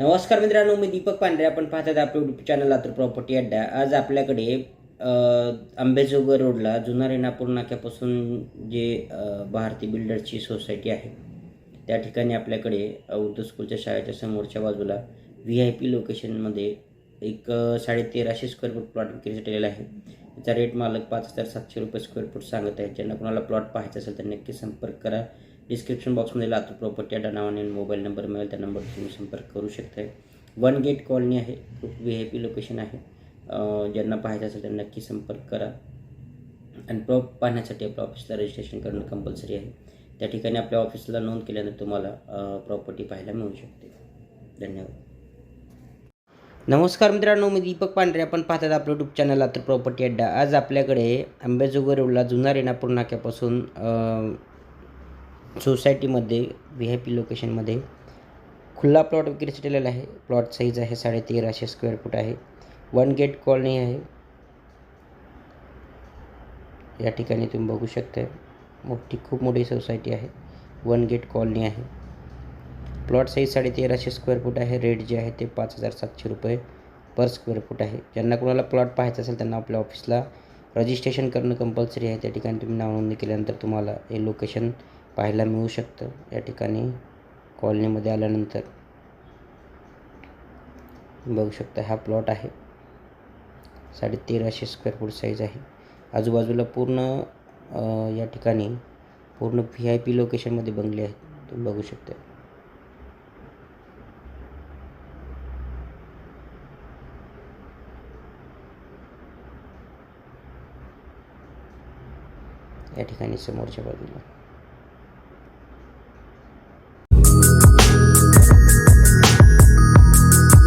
नमस्कार मित्रांनो मी दीपक पांढरे. आपण पाहतात आपलं युट्यूब चॅनल लातूर प्रॉपर्टी अड्डा. आज आपल्याकडे अ, आंबेजोगाई रोडला जुना रेणापूर नाक्यापासून जे भारती बिल्डरची सोसायटी आहे त्या ठिकाणी आपल्याकडे उर्दू स्कूलच्या शाळेच्या समोरच्या बाजूला व्ही आय पी लोकेशनमध्ये एक साडेतेराशे स्क्वेअर फूट प्लॉट विक्रीसाठी केलेला आहे. त्याचा रेट मालक पाच हजार सातशे रुपये स्क्वेअर फूट सांगत आहे. ज्यांना कोणाला प्लॉट पाहायचा असेल तर नक्की संपर्क करा. डिस्क्रिप्शन बॉक्समध्ये लातूर प्रॉपर्टी अड्डा नावाने मोबाईल नंबर मिळेल त्या नंबरवर तुम्ही संपर्क करू शकता वन गेट कॉलनी आहे खूप व्ही आय पी लोकेशन आहे. ज्यांना पाहायचं असेल त्यांना नक्की संपर्क करा. आणि प्रॉप पाहण्यासाठी आपल्या ऑफिसला रजिस्ट्रेशन करणं कंपल्सरी आहे. त्या ठिकाणी आपल्या ऑफिसला नोंद केल्यानंतर तुम्हाला प्रॉपर्टी पाहायला मिळू शकते. धन्यवाद. नमस्कार मित्रांनो मी दीपक पांढरे. आपण पाहतात आपलं यूट्यूब चॅनल लातूर प्रॉपर्टी अड्डा. आज आपल्याकडे आंबेजोगाई रोडला जुना रेणापूर नाक्यापासून सोसायटीमध्ये व्ही आय पी लोकेशनमध्ये खुल्ला प्लॉट विक्रीसाठी आलेला आहे. प्लॉट साईज आहे साडेतेराशे स्क्वेअर फूट आहे. वन गेट कॉलनी आहे. या ठिकाणी तुम्ही बघू शकता मोठी खूप मोठी सोसायटी आहे. वन गेट कॉलनी आहे. प्लॉट साईज साडेतेराशे स्क्वेअर फूट आहे. रेट जे आहे ते पाच हजार सातशे रुपये पर स्क्वेअर फूट आहे. ज्यांना कोणाला प्लॉट पाहायचा असेल त्यांना आपल्या ऑफिसला रजिस्ट्रेशन करणं कंपल्सरी आहे. त्या ठिकाणी तुम्ही नाव नोंदणी केल्यानंतर तुम्हाला हे लोकेशन पाहायला मिळू शकतं या ठिकाणी कॉलनीमध्ये आल्यानंतर. बघू शकता हा प्लॉट आहे. साडे तेराशे स्क्वेअर फूट साईज आहे. आजूबाजूला पूर्ण या ठिकाणी पूर्ण व्ही आय पी लोकेशनमध्ये बंगले आहेत. तुम्ही बघू शकता. या ठिकाणी समोरच्या बाजूला.